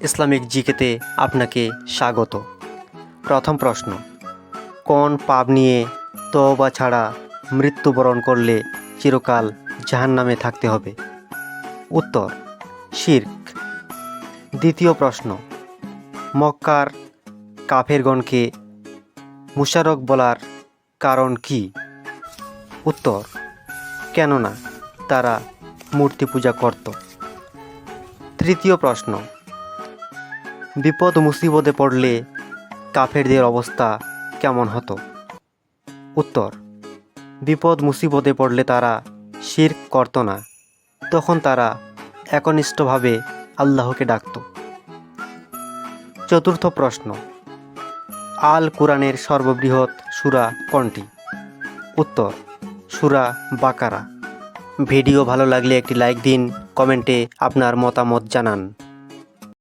Islamic জিকেতে আপনাকে স্বাগত। প্রথম প্রশ্ন, কোন পাপ নিয়ে তওবা ছাড়া মৃত্যুবরণ করলে চিরকাল জাহান্নামে থাকতে হবে? উত্তর, শির্ক। দ্বিতীয় প্রশ্ন, মক্কার কাফেরগণকে মুশারক বলার কারণ কি? উত্তর, কেননা তারা মূর্তি পূজা করত। তৃতীয় প্রশ্ন বিপদ মুসিবতে পড়লে কাফেরদের অবস্থা কেমন হতো? উত্তর, বিপদ মুসিবতে পড়লে তারা শির করত না। তখন তারা একনিষ্ঠভাবে আল্লাহকে ডাকত। চতুর্থ প্রশ্ন, আল কোরআনের সর্ববৃহৎ সুরা কোনটি? উত্তর, সুরা বাকারা। ভিডিও ভালো লাগলে একটি লাইক দিন, কমেন্টে আপনার মতামত জানান।